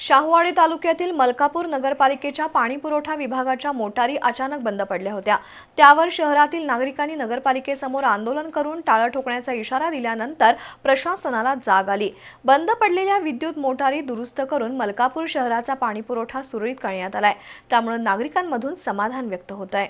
शाहूवाडी तालुक्यातील मलकापूर नगरपालिकेच्या पाणीपुरवठा विभागाच्या मोटारी अचानक बंद पडल्या होत्या. त्यावर शहरातील नागरिकांनी नगरपालिकेसमोर आंदोलन करून टाळं ठोकण्याचा इशारा दिल्यानंतर प्रशासनाला जाग आली. बंद पडलेल्या विद्युत मोटारी दुरुस्त करून मलकापूर शहराचा पाणीपुरवठा सुरळीत करण्यात आलाय. त्यामुळे नागरिकांमधून समाधान व्यक्त होत आहे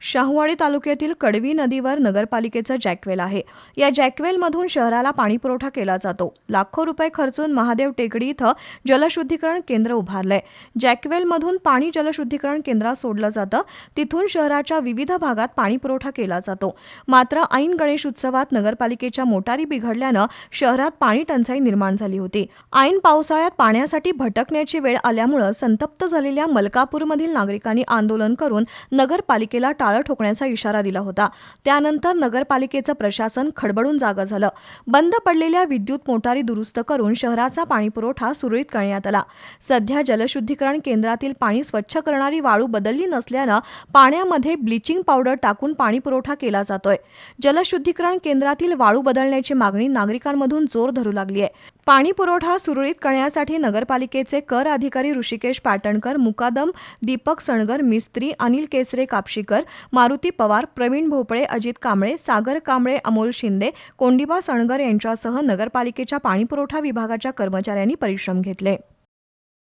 शाहूवाडी तालुक्यातील कडवी नदीवर नगरपालिकेचं जॅकवेल आहे. या जॅकवेलमधून शहराला पाणीपुरवठा केला जातो. लाखो रुपये खर्चून महादेव टेकडी इथं जलशुद्धीकरण केंद्र उभारलंय. जॅकवेलमधून पाणी जलशुद्धीकरण केंद्रात सोडलं जातं. तिथून शहराच्या विविध भागात पाणीपुरवठा केला जातो. मात्र ऐन गणेश उत्सवात नगरपालिकेच्या मोटारी बिघडल्यानं शहरात पाणी टंचाई निर्माण झाली होती. ऐन पावसाळ्यात पाण्यासाठी भटकण्याची वेळ आल्यामुळं संतप्त झालेल्या मलकापूरमधील नागरिकांनी आंदोलन करून नगरपालिकेला टाळं ठोकण्याचा इशारा दिला होता. त्यानंतर नगरपालिकेचं प्रशासन खडबडून जागं झालं. बंद पडलेल्या विद्युत मोटारी दुरुस्त करून शहराचा पाणीपुरवठा सुरळीत करण्यात आला. सध्या जलशुद्धीकरण केंद्रातील पाणी स्वच्छ करणारी वाळू बदलली नसल्यानं पाण्यामध्ये ब्लिचिंग पावडर टाकून पाणीपुरवठा केला जातोय. जलशुद्धीकरण केंद्रातील वाळू बदलण्याची मागणी नागरिकांमधून जोर धरू लागली आहे. पाणी पुरवठा सुरळीत करण्यासाठी नगरपालिकेचे कर अधिकारी ऋषिकेश पाटणकर मुकादम दीपक सणगर मिस्त्री अनिल केसरे कापशीकर मारुती पवार प्रवीण भोपळे अजित कांबळे सागर कांबळे अमोल शिंदे कोंडिबा सणगर यांच्यासह नगरपालिकेच्या पाणीपुरवठा विभागाच्या कर्मचाऱ्यांनी परिश्रम घेतले.